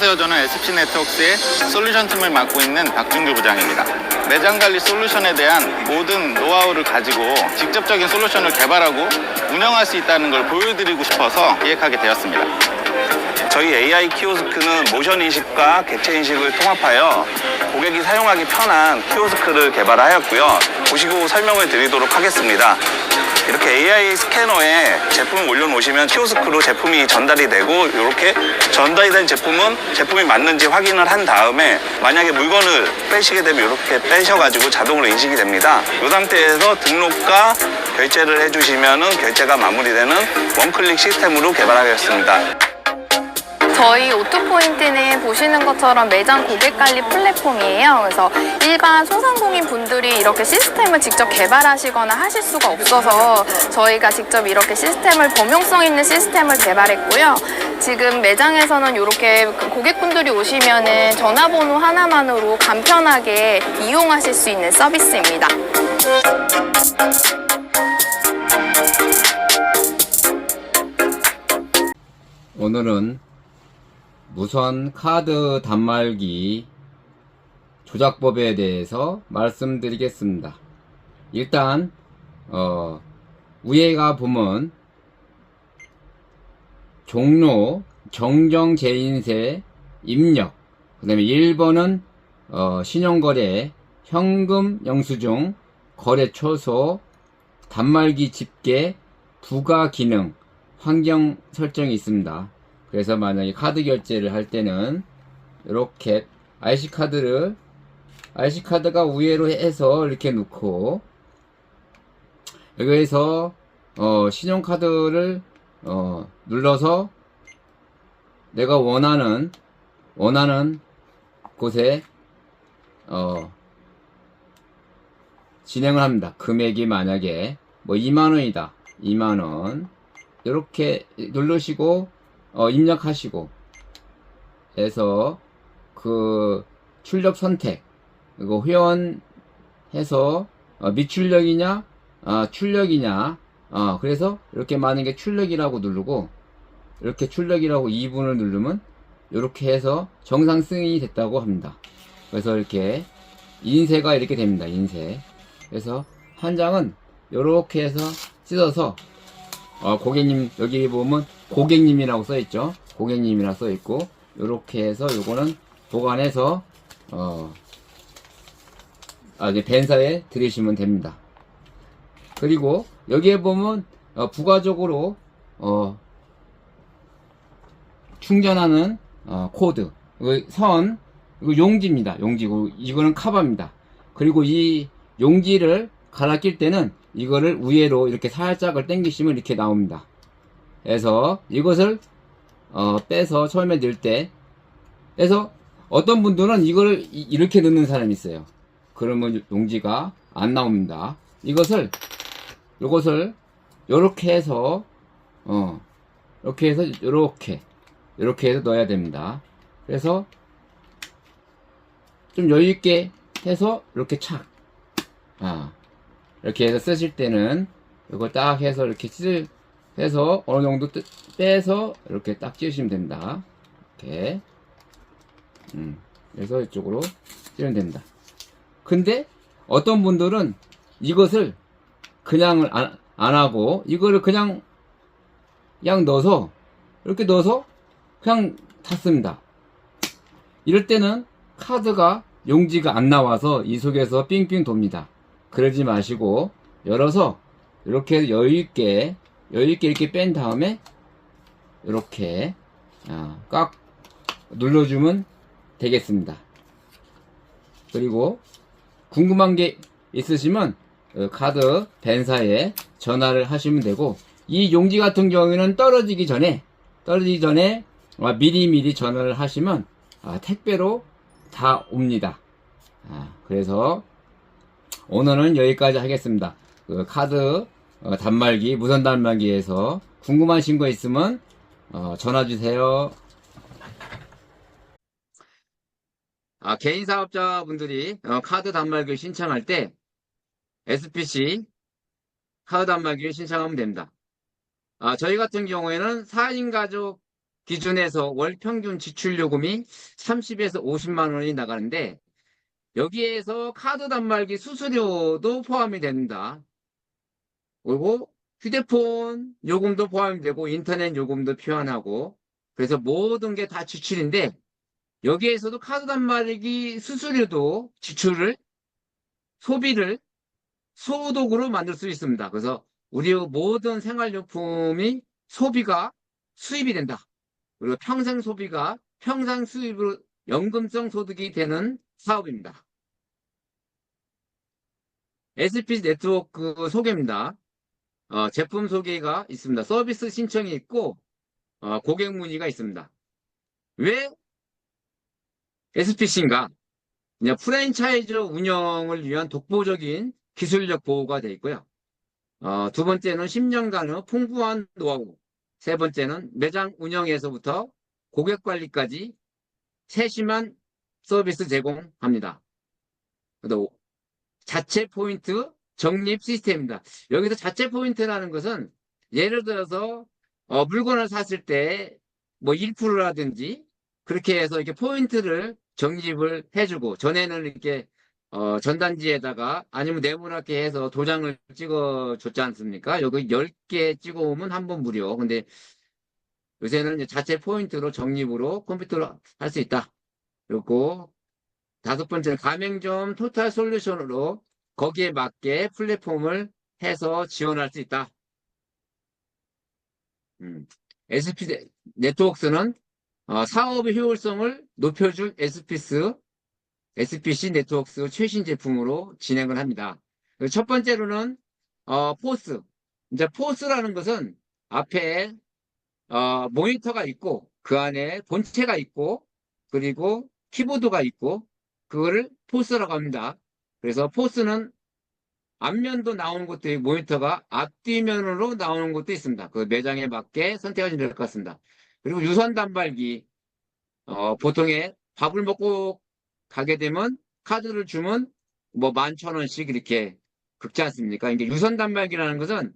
안녕하세요. 저는 SP 네트워크스의 솔루션 팀을 맡고 있는 박준규 부장입니다. 매장 관리 솔루션에 대한 모든 노하우를 가지고 직접적인 솔루션을 개발하고 운영할 수 있다는 걸 보여드리고 싶어서 기획하게 되었습니다. 저희 AI 키오스크는 모션 인식과 객체 인식을 통합하여 고객이 사용하기 편한 키오스크를 개발하였고요. 보시고 설명을 드리도록 하겠습니다. 이렇게 AI 스캐너에 제품을 올려놓으시면 키오스크로 제품이 전달이 되고 이렇게 전달이 된 제품은 제품이 맞는지 확인을 한 다음에 만약에 물건을 빼시게 되면 이렇게 빼셔가지고 자동으로 인식이 됩니다. 이 상태에서 등록과 결제를 해주시면 결제가 마무리되는 원클릭 시스템으로 개발하였습니다. 저희 오토포인트는 보시는 것처럼 매장 고객 관리 플랫폼이에요. 그래서 일반 소상공인 분들이 이렇게 시스템을 직접 개발하시거나 하실 수가 없어서 저희가 직접 이렇게 시스템을 범용성 있는 시스템을 개발했고요. 지금 매장에서는 이렇게 고객분들이 오시면은 전화번호 하나만으로 간편하게 이용하실 수 있는 서비스입니다. 오늘은 무선 카드 단말기 조작법에 대해서 말씀드리겠습니다. 일단 어, 위에가 보면 종로, 정정 재인세, 입력 그 다음에 1번은 어, 신용거래, 현금 영수증, 거래 초소, 단말기 집계, 부가 기능, 환경 설정이 있습니다. 그래서 만약에 카드 결제를 할 때는 이렇게 IC 카드를 IC 카드가 우회로 해서 이렇게 놓고 여기에서 어, 신용카드를 어, 눌러서 내가 원하는 원하는 곳에 어, 진행을 합니다. 금액이 만약에 뭐 2만 원이다. 2만 원. 이렇게 누르시고 어, 입력하시고 해서 그 출력 선택 이거 회원 해서 어, 미출력이냐 아, 출력이냐 어, 그래서 이렇게 많은 게 출력이라고 누르고 이렇게 출력이라고 2분을 누르면 이렇게 해서 정상 승인이 됐다고 합니다. 그래서 이렇게 인쇄가 이렇게 됩니다. 인쇄. 그래서 한 장은 이렇게 해서 찢어서 어, 고객님 여기 보면 고객님이라고 써 있죠. 고객님이라 써 있고 이렇게 해서 요거는 보관해서 어, 아, 이제 벤사에 들이시면 됩니다. 그리고 여기에 보면 어, 부가적으로 어, 충전하는 어, 코드 이거 선 이거 용지입니다. 용지고 이거는 카바입니다. 그리고 이 용지를 갈아 낄 때는 이거를 위로 이렇게 살짝을 당기시면 이렇게 나옵니다. 그래서 이것을 어, 빼서 처음에 넣을 때 그래서 어떤 분들은 이거를 이- 이렇게 넣는 사람이 있어요. 그러면 용지가 안 나옵니다. 이것을 이것을 이렇게 해서 어 이렇게 해서 이렇게 이렇게 해서 넣어야 됩니다. 그래서 좀 여유 있게 해서 이렇게 착 아, 이렇게 해서 쓰실 때는 이걸 딱 해서 이렇게 찢을 해서 어느 정도 뜨- 빼서 이렇게 딱 찢으시면 됩니다. 이렇게 음, 그래서 이쪽으로 찢으면 됩니다. 근데 어떤 분들은 이것을 그냥 안, 안 하고 이거를 그냥 그냥 넣어서 이렇게 넣어서 그냥 닫습니다. 이럴 때는 카드가 용지가 안 나와서 이 속에서 삥삥 돕니다. 그러지 마시고 열어서 이렇게 여유 있게 여유 있게 이렇게 뺀 다음에 이렇게 아, 꽉 눌러주면 되겠습니다. 그리고 궁금한 게 있으시면 어, 카드 벤사에 전화를 하시면 되고 이 용지 같은 경우에는 떨어지기 전에 떨어지기 전에 아, 미리미리 전화를 하시면 아, 택배로 다 옵니다. 아, 그래서 오늘은 여기까지 하겠습니다. 그 카드 어, 단말기 무선 단말기에서 궁금하신 거 있으면 어, 전화 주세요. 아, 개인 사업자분들이 어, 카드 단말기를 신청할 때 SPC 카드 단말기를 신청하면 됩니다. 아, 저희 같은 경우에는 4인 가족 기준에서 월 평균 지출 요금이 30에서 50만 원이 나가는데 여기에서 카드 단말기 수수료도 포함이 됩니다. 그리고 휴대폰 요금도 포함이 되고 인터넷 요금도 표현하고 그래서 모든 게 다 지출인데 여기에서도 카드 단말기 수수료도 지출을 소비를 소득으로 만들 수 있습니다. 그래서 우리 모든 생활용품이 소비가 수입이 된다. 그리고 평생 소비가 평생 수입으로 연금성 소득이 되는 사업입니다. SP 네트워크 소개입니다. 어, 제품 소개가 있습니다. 서비스 신청이 있고 어, 고객 문의가 있습니다. 왜 SPC인가? 그냥 프랜차이즈 운영을 위한 독보적인 기술력 보호가 되어 있고요. 어, 두 번째는 10년간의 풍부한 노하우. 세 번째는 매장 운영에서부터 고객 관리까지 세심한 서비스 제공합니다. 또 자체 포인트 적립 시스템입니다. 여기서 자체 포인트라는 것은 예를 들어서 어, 물건을 샀을 때 뭐 1%라든지 그렇게 해서 이렇게 포인트를 적립을 해주고 전에는 이렇게 어, 전단지에다가 아니면 네모나게 해서 도장을 찍어 줬지 않습니까? 여기 10개 찍어 오면 한 번 무료. 근데 요새는 자체 포인트로 적립으로 컴퓨터로 할 수 있다. 그리고 다섯 번째는 가맹점 토탈 솔루션으로 거기에 맞게 플랫폼을 해서 지원할 수 있다. 음. SP 네- 네트워크스는 어, 사업의 효율성을 높여줄 SP스, SPC 네트워크스 최신 제품으로 진행을 합니다. 첫 번째로는 어, 포스. 이제 포스라는 것은 앞에 어, 모니터가 있고 그 안에 본체가 있고 그리고 키보드가 있고 그거를 포스라고 합니다. 그래서 포스는 앞면도 나오는 것도 있고 모니터가 앞뒤면으로 나오는 것도 있습니다. 그 매장에 맞게 선택하시면 될 것 같습니다. 그리고 유선 단말기 어, 보통에 밥을 먹고 가게 되면 카드를 주면 뭐 만천 원씩 이렇게 긁지 않습니까? 이게 유선 단말기라는 것은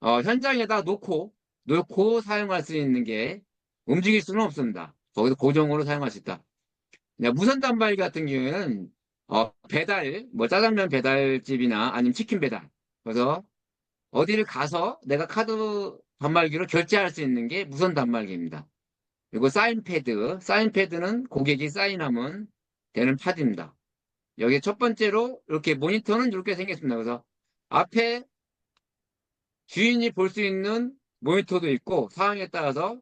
어, 현장에다 놓고 놓고 사용할 수 있는 게 움직일 수는 없습니다. 거기서 고정으로 사용할 수 있다. 네, 무선 단말기 같은 경우에는 어, 배달, 뭐 짜장면 배달집이나 아니면 치킨 배달. 그래서 어디를 가서 내가 카드 단말기로 결제할 수 있는 게 무선 단말기입니다. 그리고 사인패드, 사인패드는 고객이 사인하면 되는 파드입니다. 여기 첫 번째로 이렇게 모니터는 이렇게 생겼습니다. 그래서 앞에 주인이 볼 수 있는 모니터도 있고 상황에 따라서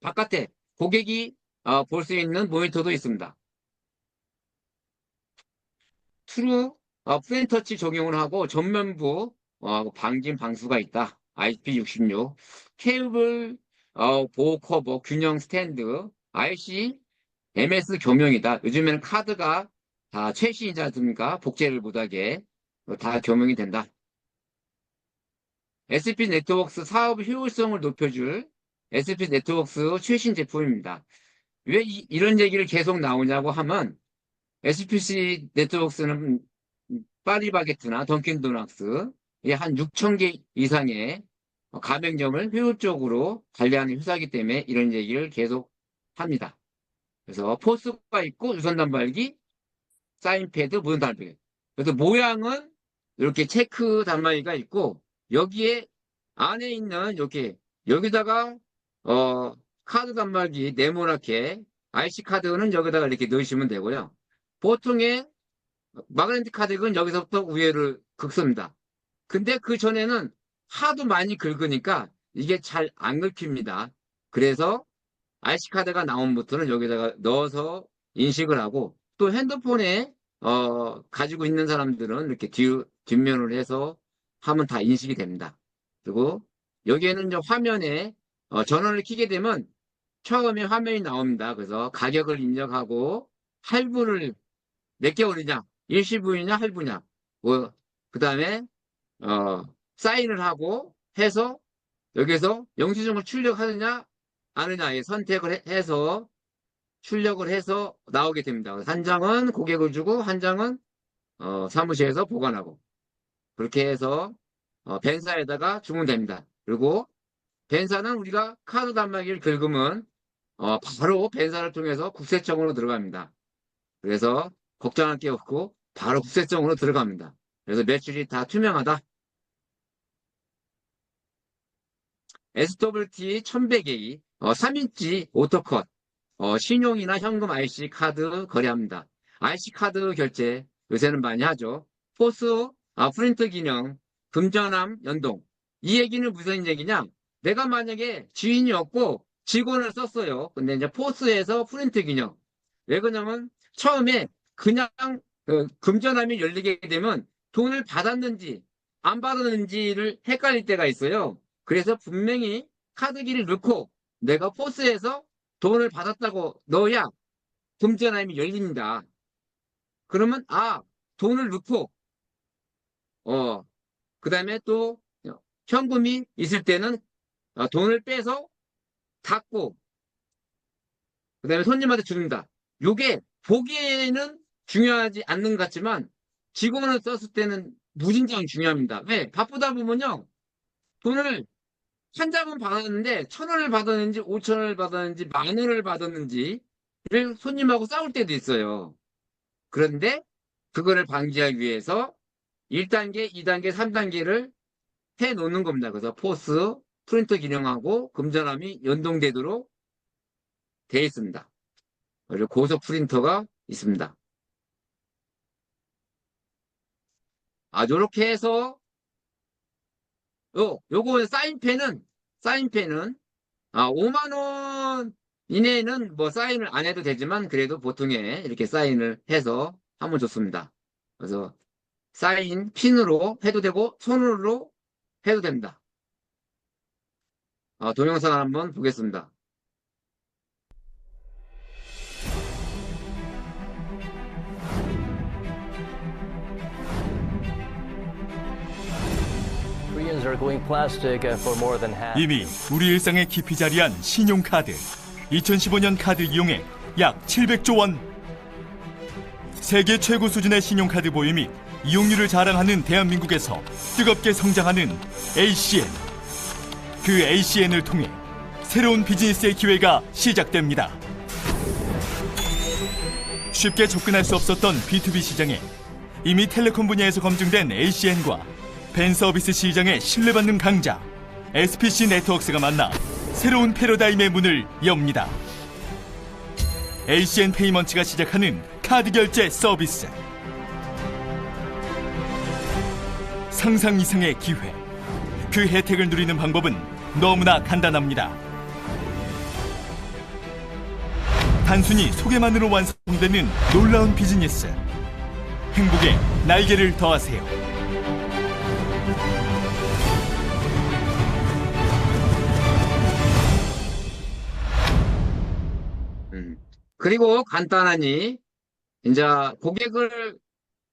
바깥에 고객이 어, 볼 수 있는 모니터도 있습니다. 트루 어, 프렌터치 적용을 하고 전면부 어, 방진 방수가 있다. IP66 케이블 어, 보호 커버 균형 스탠드 IC MS 겸용이다. 요즘에는 카드가 다 최신이지 않습니까? 복제를 못하게 어, 다 겸용이 된다. SP 네트워크스 사업 효율성을 높여줄 SP 네트워크스 최신 제품입니다. 왜 이, 이런 얘기를 계속 나오냐고 하면 SPC 네트워크스는 파리바게트나 던킨도낙스 한 6천 개 이상의 가맹점을 효율적으로 관리하는 회사이기 때문에 이런 얘기를 계속 합니다. 그래서 포스가 있고 유선 단말기, 사인패드, 무선 단말기. 그래서 모양은 이렇게 체크 단말기가 있고 여기에 안에 있는 이렇게 여기다가 어 카드 단말기 네모나게 IC 카드는 여기다가 이렇게 넣으시면 되고요. 보통의 마그네틱 카드는 여기서부터 위에를 긁습니다. 근데 그 전에는 하도 많이 긁으니까 이게 잘 안 긁힙니다. 그래서 IC 카드가 나온 부터는 여기다가 넣어서 인식을 하고 또 핸드폰에 어, 가지고 있는 사람들은 이렇게 뒤, 뒷면을 해서 하면 다 인식이 됩니다. 그리고 여기에는 이제 화면에 어, 전원을 켜게 되면 처음에 화면이 나옵니다. 그래서 가격을 입력하고 할부를 몇 개월이냐, 일시부이냐, 할부냐, 뭐, 그 다음에 어, 사인을 하고 해서 여기서 영수증을 출력하느냐, 아느냐의 선택을 해- 해서 출력을 해서 나오게 됩니다. 한 장은 고객을 주고 한 장은 어, 사무실에서 보관하고 그렇게 해서 어, 벤사에다가 주면 됩니다. 그리고 벤사는 우리가 카드 단말기를 긁으면 어, 바로 벤사를 통해서 국세청으로 들어갑니다. 그래서 걱정할 게 없고 바로 국세청으로 들어갑니다. 그래서 매출이 다 투명하다. SWT 1100A 어, 3인치 오토컷 어, 신용이나 현금 IC 카드 거래합니다. IC 카드 결제 요새는 많이 하죠. 포스 아, 프린트 기능 금전함 연동 이 얘기는 무슨 얘기냐? 내가 만약에 지인이 없고 직원을 썼어요. 근데 이제 포스에서 프린트 기능 왜 그러냐면 처음에 그냥 그 금전함이 열리게 되면 돈을 받았는지 안 받았는지를 헷갈릴 때가 있어요. 그래서 분명히 카드기를 넣고 내가 포스에서 돈을 받았다고 넣어야 금전함이 열립니다. 그러면 아 돈을 넣고 어 그 다음에 또 현금이 있을 때는 어, 돈을 빼서 닫고 그 다음에 손님한테 줍니다. 요게 보기에는 중요하지 않는 것 같지만 직원을 썼을 때는 무진장 중요합니다. 왜? 바쁘다 보면요. 돈을 한 장은 받았는데 천 원을 받았는지 오천 원을 받았는지 만 원을 받았는지를 손님하고 싸울 때도 있어요. 그런데 그거를 방지하기 위해서 1단계, 2단계, 3단계를 해 놓는 겁니다. 그래서 포스, 프린터 기능하고 금전함이 연동되도록 되어 있습니다. 그리고 고속 프린터가 있습니다. 아, 요렇게 해서 요, 요거 사인펜은, 사인펜은, 아, 5만원 이내에는 뭐 사인을 안 해도 되지만, 그래도 보통에 이렇게 사인을 해서 하면 좋습니다. 그래서 사인 핀으로 해도 되고, 손으로 해도 됩니다. 아, 동영상 한번 보겠습니다. Uh. 이미 우리 일상에 깊이 자리한 신용카드 2015년 카드 이용액 약 700조 원 세계 최고 수준의 신용카드 보유 및 이용률을 자랑하는 대한민국에서 뜨겁게 성장하는 ACN 그 ACN을 통해 새로운 비즈니스의 기회가 시작됩니다 쉽게 접근할 수 없었던 B2B 시장에 이미 텔레콤 분야에서 검증된 ACN과 벤 서비스 시장에 신뢰받는 강자 SPC 네트워크스가 만나 새로운 패러다임의 문을 엽니다. ACN 페이먼츠가 시작하는 카드 결제 서비스. 상상 이상의 기회. 그 혜택을 누리는 방법은 너무나 간단합니다. 단순히 소개만으로 완성되는 놀라운 비즈니스. 행복에 날개를 더하세요. 음. 그리고 간단하니, 이제 고객을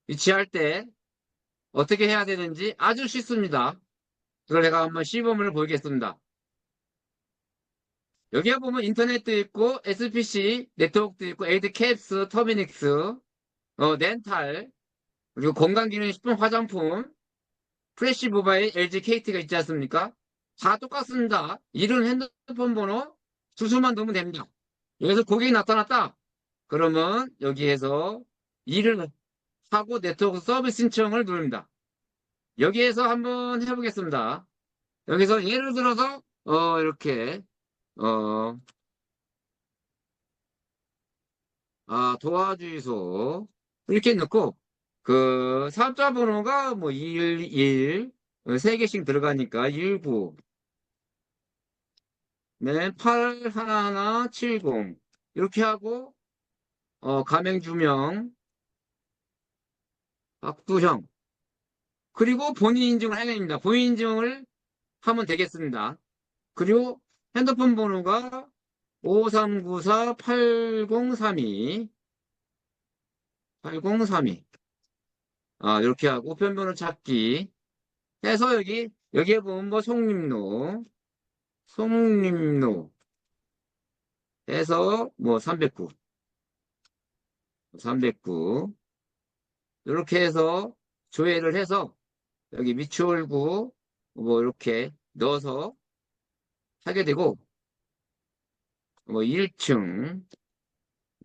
유치할 때 어떻게 해야 되는지 아주 쉽습니다. 그걸 제가 한번 시범을 보이겠습니다. 여기에 보면 인터넷도 있고, SPC 네트워크도 있고, 에이드 캡스, 터미닉스, 어, 렌탈, 그리고 건강기능식품 화장품, 프레시 모바일, LG KT가 있지 않습니까? 다 똑같습니다. 이런 핸드폰 번호, 주소만 넣으면 됩니다. 여기서 고객이 나타났다. 그러면 여기에서 일을 하고 네트워크 서비스 신청을 누릅니다. 여기에서 한번 해보겠습니다. 여기서 예를 들어서 어 이렇게 어 아, 도와주소. 이렇게 넣고 그 사업자 번호가 뭐 11, 세 개씩 들어가니까 19 네, 81170 이렇게 하고 어, 가맹 주명 박두형 그리고 본인 인증을 해야 됩니다. 본인 인증을 하면 되겠습니다. 그리고 핸드폰 번호가 5394-8032 8032 아, 이렇게 하고 변번호 찾기 해서 여기 여기에 보면 뭐 송림로 송림로 해서 뭐 309, 309 이렇게 해서 조회를 해서 여기 미추홀구 뭐 이렇게 넣어서 하게 되고 뭐 1층,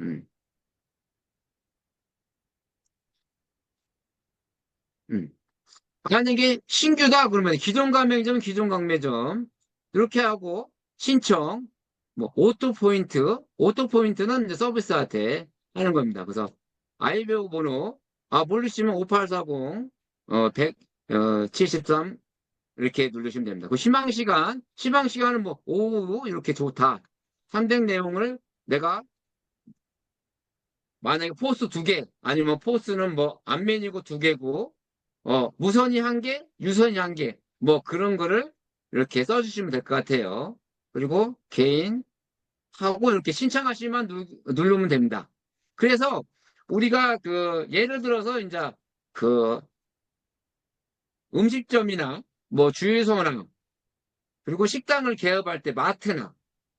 음. 음. 만약에 신규다 그러면 기존 가맹점, 기존 가맹점 이렇게 하고 신청, 뭐 오토 포인트, 오토 포인트는 이제 서비스한테 하는 겁니다. 그래서 아이베오 번호, 아 모르시면 5840, 어 173 이렇게 누르시면 됩니다. 그 희망 시간, 희망 시간은 뭐 오후 이렇게 좋다. 300 내용을 내가 만약에 포스 두 개, 아니면 포스는 뭐 앞면이고 두 개고, 어, 무선이 한 개, 유선이 한 개, 뭐 그런 거를 이렇게 써주시면 될 것 같아요. 그리고 개인 하고 이렇게 신청하시면 누, 누르면 됩니다. 그래서 우리가 그 예를 들어서 이제 그 음식점이나 뭐 주유소나 그리고 식당을 개업할 때 마트나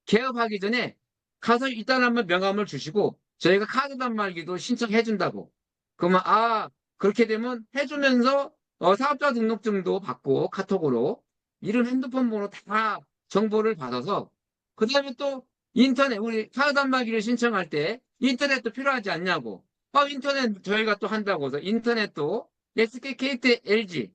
개업하기 전에 가서 일단 한번 명함을 주시고 저희가 카드 단말기도 신청해 준다고. 그러면 아 그렇게 되면 해주면서 어, 사업자 등록증도 받고 카톡으로 이름 핸드폰 번호 다 정보를 받아서 그 다음에 또 인터넷 우리 카드 단말기를 신청할 때 인터넷도 필요하지 않냐고. 아 인터넷 저희가 또 한다고 해서 인터넷도 SK, KT, LG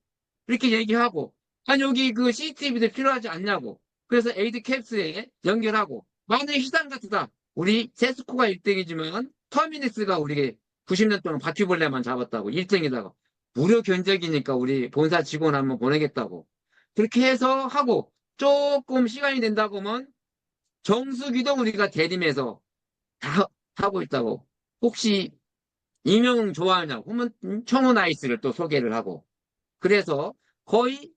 이렇게 얘기하고 아니 여기 그 CCTV도 필요하지 않냐고. 그래서 에이드 캡스에 연결하고 만약에 시장 같다. 우리 세스코가 1등이지만 터미닉스가 우리 90년 동안 바퀴벌레만 잡았다고 1등이다가 무료 견적이니까 우리 본사 직원 한번 보내겠다고. 그렇게 해서 하고 조금 시간이 된다고 하면 정수기도 우리가 대림해서 다 하고 있다고. 혹시 임용 좋아하냐고. 하면 청혼 아이스를 또 소개를 하고 그래서 거의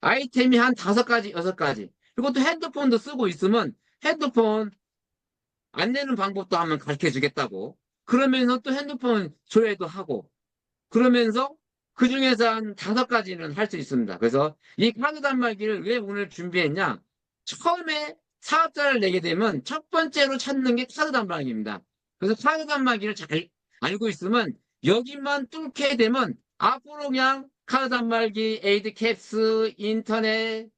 아이템이 한 다섯 가지 여섯 가지 그리고 또 핸드폰도 쓰고 있으면 핸드폰 안 내는 방법도 한번 가르쳐 주겠다고. 그러면서 또 핸드폰 조회도 하고. 그러면서 그 중에서 한 다섯 가지는 할 수 있습니다. 그래서 이 카드 단말기를 왜 오늘 준비했냐? 처음에 사업자를 내게 되면 첫 번째로 찾는 게 카드 단말기입니다. 그래서 카드 단말기를 잘 알고 있으면 여기만 뚫게 되면 앞으로 그냥 카드 단말기, 에이드 캡스, 인터넷,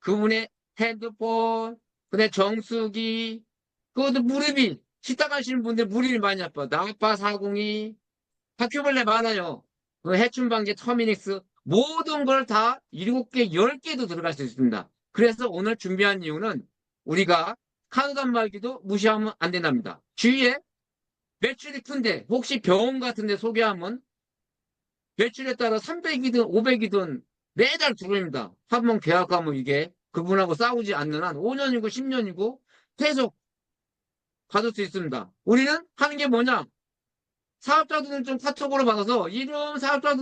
그분의 핸드폰, 그다음에 정수기, 그것도 무릎이 식당 가시는 분들 무릎이 많이 아파. 나파 402 바퀴벌레 많아요. 그 해충방지 터미닉스 모든 걸 다 7개, 10개도 들어갈 수 있습니다. 그래서 오늘 준비한 이유는 우리가 카드 단말기도 무시하면 안 된답니다. 주위에 매출이 큰데 혹시 병원 같은 데 소개하면 매출에 따라 300이든 500이든 매달 들어옵니다. 한 번 계약하면 이게 그분하고 싸우지 않는 한 5년이고 10년이고 계속 받을 수 있습니다. 우리는 하는 게 뭐냐? 사업자들은 좀 카톡으로 받아서 이런 사업자들